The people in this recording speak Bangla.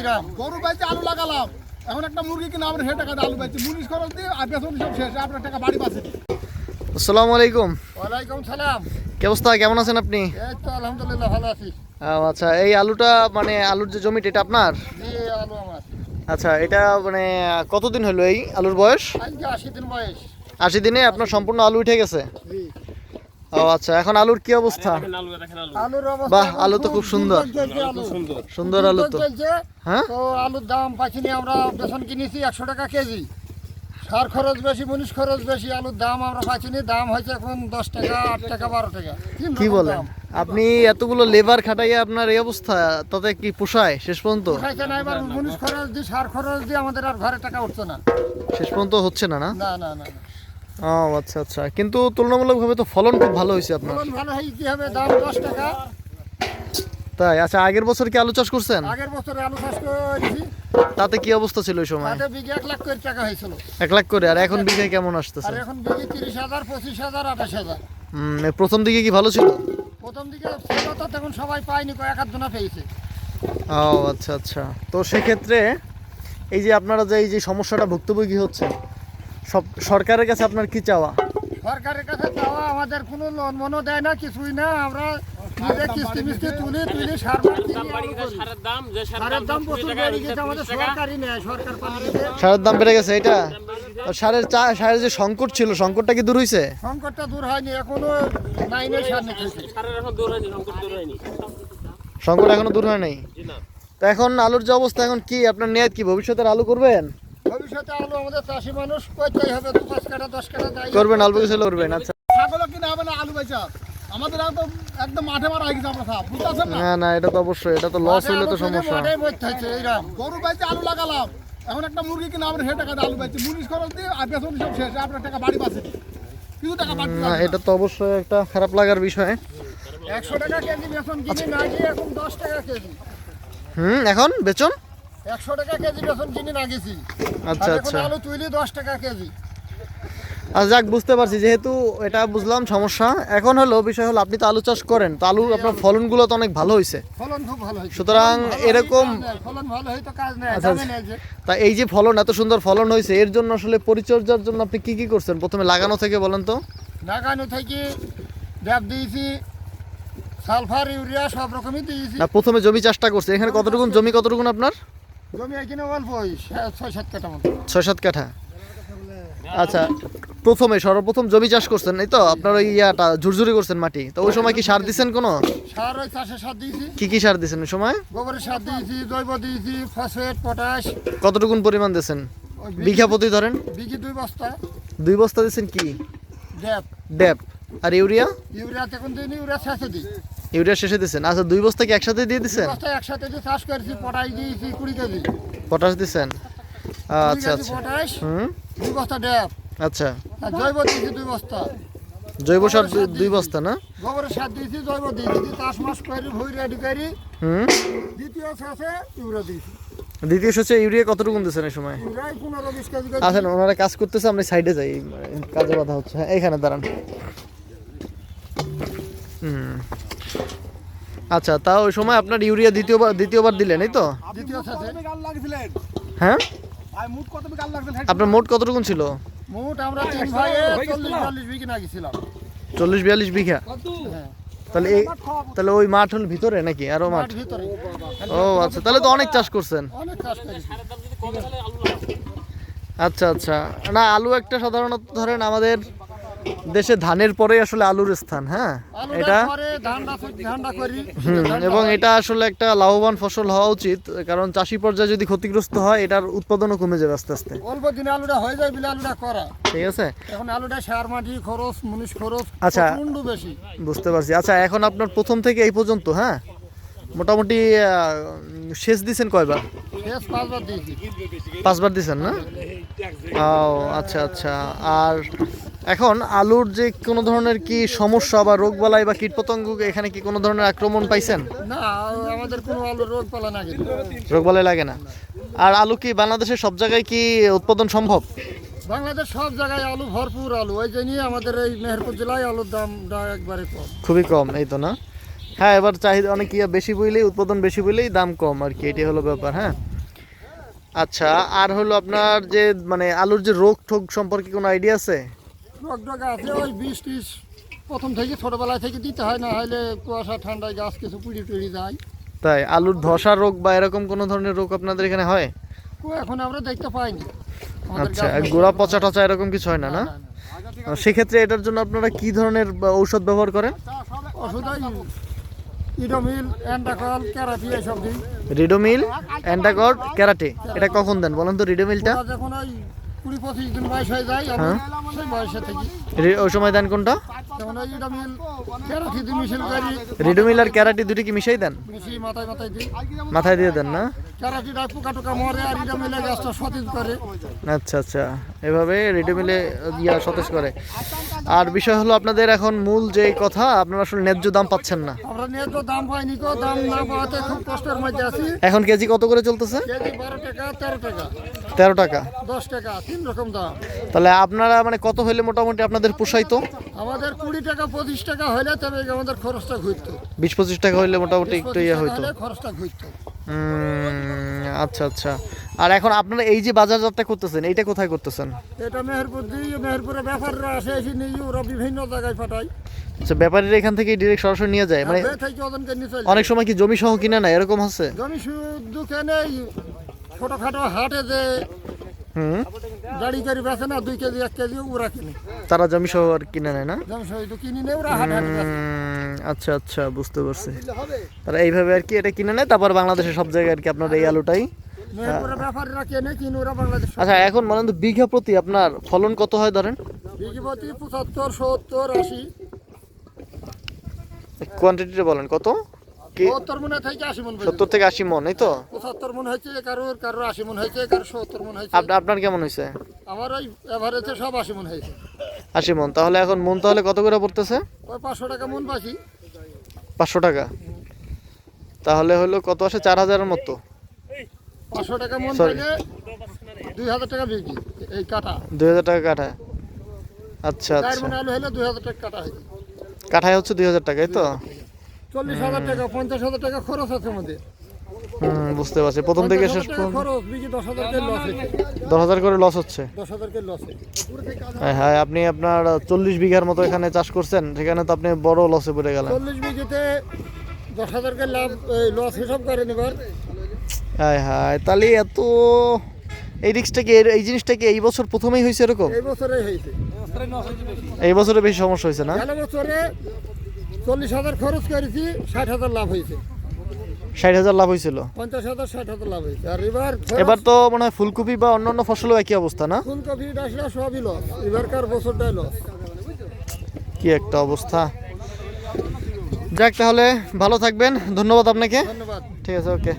এইরাম গরু বাইতে আলু লাগালাম। এখন একটা মুরগি কিনে আমরা সে টাকা আলু বাইছি মুনিশ খরচ দিয়ে আর বেতন সব শেষ। আপনার টাকা বাড়ি পাচ্ছে আসসালামু আলাইকুম। ওয়ালাইকুম সালাম। কি অবস্থা? কেমন আছেন আপনি? এই তো আলহামদুলিল্লাহ ভালো আছি। আচ্ছা এই আলুটা মানে আলুর যে জমিটা এটা আপনার? আলু আমার। আচ্ছা এটা মানে কতদিন হলো এই আলুর বয়স? আজকে আশি দিন বয়স। আশি দিনে আপনার সম্পূর্ণ আলু উঠে গেছে? ও আচ্ছা এখন আলুর কি অবস্থা? বাহ, আলু তো খুব সুন্দর। সুন্দর। আলু তো। হ্যাঁ? তো আলুর দাম পাইছিনি আমরা বেসন কিনেছি একশো টাকা কেজি। সার খরচ বেশি মুনিশ খরচ বেশি আলুর দাম আমরা পাইছিনি দাম হয়েছে এখন দশ টাকা আট টাকা বারো টাকা। কি বলেন? আপনি এতগুলো লেবার খাটাইয়ে আপনার এই অবস্থা তাতে কি পোষায় শেষ পর্যন্ত? না এবার মুনিশ খরচ দিয়ে সার খরচ দিয়ে আমাদের আর ঘরে টাকা উঠছে না। শেষ পর্যন্ত হচ্ছে না না না না। ও আচ্ছা আচ্ছা। কিন্তু তুলনামূলকভাবে তো ফলন খুব ভালো হয়েছে আপনার। ফলন ভালো হয় কি হবে? দাম দশ টাকা। তাই? আচ্ছা আগের বছর কি আলু চাষ করছেন? আগের বছরে আলু চাষ করেছি। তাতে কি অবস্থা ছিল ওই সময়? তাতে বিঘে এক লাখ করে টাকা হয়েছিল। এক লাখ করে। আর এখন বিঘায় কেমন আসতেছে? আর এখন বিঘে তিরিশ হাজার পঁচিশ হাজার আঠাশ হাজার। হুম, প্রথম দিকে কি ভালো ছিল? প্রথম দিকে ছিল তো তখন সবাই পায়নি কয়েক আধ জনা পেয়েছে। ও আচ্ছা আচ্ছা। তো সেক্ষেত্রে এই যে আপনারা যে এই যে সমস্যাটা ভুক্তভোগী হচ্ছে সব সরকারের কাছে আপনার কি চাওয়া? সরকারের কাছে চাওয়া আমাদের কোনো লোন মনও দেয় না কিছুই না। আমরা নিজে কিস্তি মিস্তি তুলি তুলি সার। সারের দাম প্রচুর বেড়ে গেছে আমাদের সরকারি নেয় সরকার সারের দাম বেড়ে গেছে এটা? সারের চা সারের যে সংকট ছিল সংকটটা কি দূর হয়েছে সংকটটা দূর হয়নি এখনও নাইনে সার সারের এখন দূর হয়নি সংকট দূর হয়নি। সংকট এখনও দূর হয় নাই? তো এখন আলুর যে অবস্থা এখন কি? আপনার নিয়ত কি ভবিষ্যতের আলু করবেন? ভবিষ্যতে আলু আমাদের চাষি মানুষ করতেই হবে। দু পাঁচ কাটা দশ কাটা দেয় করবেন অল্প কিছু করবেন আচ্ছা। ছাগলও কিনে হবে না আলু বাইচা আমাদের একদম একদম মাঠে মারা হয়ে গেছে আমরা সব। বুঝতে না? না না এটা তো অবশ্যই এটা তো লস হইলে তো সমস্যা। মাঠে মরতে হচ্ছে এইরাম গরু বাইতে আলু লাগালাম। এখন একটা মুরগি কিনে আমরা সে টাকা আলু বাইছি মুনিশ খরচ দিয়ে আর বেতন সব শেষ আপনার টাকা বাড়ি পাচ্ছে কিছু টাকা বাড়তি না এটা তো অবশ্যই একটা খারাপ লাগার বিষয়। একশো টাকা কেজি বেসন কিনি না গিয়ে এখন দশ টাকা কেজি। হুম এখন বেচন? একশো টাকা কেজি বেসন কিনি না গেছি আচ্ছা আচ্ছা। আলু তুইলি দশ টাকা কেজি। আচ্ছা যাক বুঝতে পারছি। যেহেতু এটা বুঝলাম সমস্যা এখন হলো বিষয় হলো আপনি তো আলু চাষ করেন তো আলু আপনার ফলনগুলো তো অনেক ভালো হয়েছে। ফলন খুব ভালো হয়েছে। সুতরাং এরকম- ফলন ভালো কাজ নেই আচ্ছা, যে। তা এই যে ফলন এত সুন্দর ফলন হয়েছে এর জন্য আসলে পরিচর্যার জন্য আপনি কি কি করছেন? প্রথমে লাগানো থেকে বলেন তো। লাগানো থেকে ড্যাপ দিয়েছি সালফার ইউরিয়া সব রকমই দিয়েছি। না প্রথমে জমি চাষটা করছে। এখানে কতটুকুন জমি কতটুকুন আপনার? জমি এখানে অল্প ছয় সাত কাটা মতো। ছয় সাত কাঠা? আচ্ছা প্রথমে সর্বপ্রথম জমি চাষ করছেন এই তো? আপনার ওই ইয়াটা ঝুরঝুরি করছেন মাটি। তো ওই সময় কি সার দিছেন কোনো? সার ওই চাষে সার দিয়েছি। কি কি সার দিছেন ওই সময়? গোবরের সার দিয়েছি জৈব দিয়েছি ফসফেট পটাশ। কতটুকুন পরিমাণ দিয়েছেন বিঘা প্রতি ধরেন? বিঘি দুই বস্তা। দুই বস্তা দিছেন কি? ড্যাপ। ড্যাপ। আর ইউরিয়া? ইউরিয়া তখন দিইনি ইউরিয়া শেষে দিই। ইউরিয়া শেষে দিছেন আচ্ছা দুই বস্তা কি একসাথে দিয়ে বস্তা একসাথে দিয়ে চাষ করেছি পটাশ দিয়েছি কুড়ি কেজি। পটাশ কুড়ি আচ্ছা আচ্ছা। হুম? দুই বস্তা ড্যাপ আচ্ছা। জৈব দিয়েছি দুই বস্তা। জৈব সার দুই- বস্তা না? গোবরের সার দিয়েছি জৈব দিয়েছি। চাষ মাস করে ভুই রেডি করি হুম? দ্বিতীয় ইউরিয়া দিয়েছি। দ্বিতীয় হচ্ছে ইউরিয়া কতটুকুন দিচ্ছেন এই সময়? আচ্ছা ওনারা কাজ করতেছে আমরা সাইডে যাই কাজে বাধা হচ্ছে। হ্যাঁ এইখানে দাঁড়ান। হুম। আচ্ছা তা ওই সময় আপনার ইউরিয়া দ্বিতীয়বার দ্বিতীয়বার দিলেন এই তো? হ্যাঁ? আপনার মোট কতটুকুন ছিল? মোট আমরা তিন ভাই চল্লিশ চল্লিশ বিঘি গেছিলাম চল্লিশ বিয়াল্লিশ বিঘা? হ্যাঁ। তাহলে এই তাহলে ওই মাঠ হল ভিতরে নাকি? আরও মাঠ মাঠ? ভিতরে। ও আচ্ছা তাহলে তো অনেক চাষ করছেন। অনেক চাষ করেছি। দাম যদি কমে তাহলে আলু লাগাবো। আচ্ছা আচ্ছা। না আলু একটা সাধারণত ধরেন আমাদের দেশে ধানের পরে আসলে আলুর স্থান হ্যাঁ? এটা এবং এটা আসলে একটা লাভবান ফসল হওয়া উচিত কারণ চাষি পর্যায়ে যদি ক্ষতিগ্রস্ত হয় এটার উৎপাদনও কমে যাবে আস্তে আস্তে। অল্প দিনে আলুটা হয়ে যায় বলে আলুটা করা। ঠিক আছে? এখন আলুটা সার মাটি খরচ মুনিশ খরচ আচ্ছা। বেশি। বুঝতে পারছি। আচ্ছা এখন আপনার প্রথম থেকে এই পর্যন্ত হ্যাঁ? মোটামুটি সেচ দিছেন কয়বার? পাঁচবার দিছেন না? ও আচ্ছা আচ্ছা। আর এখন আলুর যে কোনো ধরনের কি সমস্যা বা রোগ বালাই বা কীটপতঙ্গ এখানে কি কোনো ধরনের আক্রমণ পাইছেন? না আমাদের কোনো আলু রোগ পালা না। কিন্তু রোগবালাই লাগে না। আর আলু কি বাংলাদেশের সব জায়গায় কি উৎপাদন সম্ভব? বাংলাদেশ সব জায়গায় আলু ভরপুর আলু। ওই জন্যই আমাদের এই মেহেরপুর জেলায় আলুর দামটা একবারে কম। খুবই কম এই তো না? হ্যাঁ এবার চাহিদা অনেক ইয়ে বেশি বইলেই উৎপাদন বেশি বইলেই দাম কম আর কি এটাই হলো ব্যাপার হ্যাঁ? আচ্ছা আর হলো আপনার যে মানে আলুর যে রোগ ঠোক সম্পর্কে কোনো আইডিয়া আছে? রোগ টোগ আছে ওই বিষ টিস প্রথম থেকে ছোটবেলায় থেকে দিতে হয় না হলে কুয়াশা ঠান্ডায় গাছ কিছু পুড়ি টুড়ি যায়। তাই আলুর ধসা রোগ বা এরকম কোনো ধরনের রোগ আপনাদের এখানে হয়? এখন আমরা দেখতে পাইনি। আচ্ছা গোড়া পচা টচা এরকম কিছু হয় না না। সেক্ষেত্রে এটার জন্য আপনারা কি ধরনের ঔষধ ব্যবহার করেন? ওষুধ ওই ইডোমিল অ্যান্ডাকল ক্যারাপি এসব দিই। রিডোমিল অ্যান্টাকট ক্যারাটে এটা কখন দেন বলেন তো রিডোমিলটা? যখন ওই কুড়ি পঁচিশ দিন বয়স হয়ে যায় হ্যাঁ। সেই বয়সে থেকে। ওই সময় দেন কোনটা? ওই করি রিডোমিল আর ক্যারাটি দুটি কি মিশাই দেন? মিশিয়ে মাথায় মাথায় দিই। মাথায় দিয়ে দেন না? ক্যারাটিটা পোকা টোকা মরে আর ইডোমিলে গাছটা সতেজ করে। আচ্ছা আচ্ছা। এভাবে রিডোমিলে ইয়া সতেজ করে। আর বিষয় হলো আপনাদের এখন মূল যে কথা আপনারা আসলে ন্যায্য দাম পাচ্ছেন না। আমরা নিয়ে দাম পাইনি কো দাম না পাওয়াতে খুব কষ্টের মধ্যে আছি। এখন কেজি কত করে চলতেছে? কেজি বারো টাকা তেরো টাকা। তেরো টাকা। দশ টাকা তিন রকম দাম। তাহলে আপনারা মানে কত হইলে মোটামুটি আপনাদের পোষাইতো? আমাদের কুড়ি টাকা পঁচিশ টাকা হলে তবে আমাদের খরচটা ঘুরতো। বিশ পঁচিশ টাকা হইলে মোটামুটি একটু ইয়ে হইতো। খরচটা ঘুরতো। আচ্ছা আচ্ছা। আর এখন আপনারা এই যে বাজারজাতটা করতেছেন এইটা কোথায় করতেছেন? এটা মেহেরপুর দিয়ে মেহেরপুরে ব্যাপাররা আসে এসে নিয়ে ওরা বিভিন্ন জায়গায় পাঠায়। আচ্ছা ব্যাপারীরা এখান থেকে ডিরেক্ট সরাসরি নিয়ে যায়? মানে চলে অনেক সময় কি জমি সহ কিনে না এরকম আছে? জমি শুধু কেনে ছোটখাটো হাটে যে হুম। গাড়ি গাড়ি বেছে না দুই কেজি এক কেজি ওরা কিনে। তারা জমি সহ আর কিনে নেয় না? জমি শুধু কিনে নেই ওরা হাটে হাটে আচ্ছা আচ্ছা বুঝতে পারছি। তারা এইভাবে আর কি এটা কিনে নেয় তারপর বাংলাদেশের সব জায়গায় আর কি আপনার এই আলুটাই। আচ্ছা এখন বলেন তো বিঘা প্রতি আপনার ফলন কত হয় ধরেন? বিঘিপতি পঁচাত্তর সত্তর আশি। কোয়ান্টিটিটা বলেন কত? সত্তর থেকে আশি মন মন এই তো? পঁচাত্তর মন হয়েছে কারোর কারোর আশি মন হয়েছে কারোর সত্তর মন হয়েছে। আপনার কেমন হয়েছে? আমার ওই এভারেজে সব আশি মন হয়েছে। আশি মন। তাহলে এখন মন তাহলে কত করে পড়তেছে? ওই পাঁচশো টাকা মন পাচ্ছি পাঁচশো টাকা। তাহলে হলো কত আসে? চার হাজারের মতো। পাঁচশো টাকা মন পাইলে দুই হাজার টাকা বিক্রি এই কাটা। দুই হাজার টাকা কাঠায় আচ্ছা আচ্ছা। আলু দুই হাজার টাকা কাটা হয়েছে। কাঠায় হচ্ছে দুই হাজার টাকাই তো? চল্লিশ হাজার টাকা পঞ্চাশ হাজার টাকা খরচ আছে আমাদের। বুঝতে পারছি। প্রথম থেকে শেষ দশ হাজার করে লস হচ্ছে? হ্যাঁ হ্যাঁ আপনি আপনার চল্লিশ বিঘার মতো এখানে চাষ করছেন সেখানে তো আপনি বড় লসে পড়ে গেলেন। চল্লিশ বিঘিতে দশ হাজার টাকা লাভ লস হিসাব করেন এবার। হ্যাঁ হ্যাঁ তাহলে এত এই রিক্সটা কি এই জিনিসটা কি এই বছর প্রথমেই হয়েছে এরকম? এই বছরে হয়েছে। এই বছরে বেশি সমস্যা হয়েছে না? বছরে চল্লিশ হাজার খরচ করেছি ষাট হাজার লাভ হয়েছে। ষাট হাজার লাভ হয়েছিল? পঞ্চাশ হাজার ষাট হাজার লাভ হয়েছে। আর এবার এবার তো মনে হয় ফুলকপি বা অন্যান্য ফসলও একই অবস্থা না? ফুলকপি ডাসলা সবই লস এবারকার বছরটাই লস কি একটা অবস্থা। যাক তাহলে ভালো থাকবেন। ধন্যবাদ আপনাকে। ধন্যবাদ। ঠিক আছে ওকে।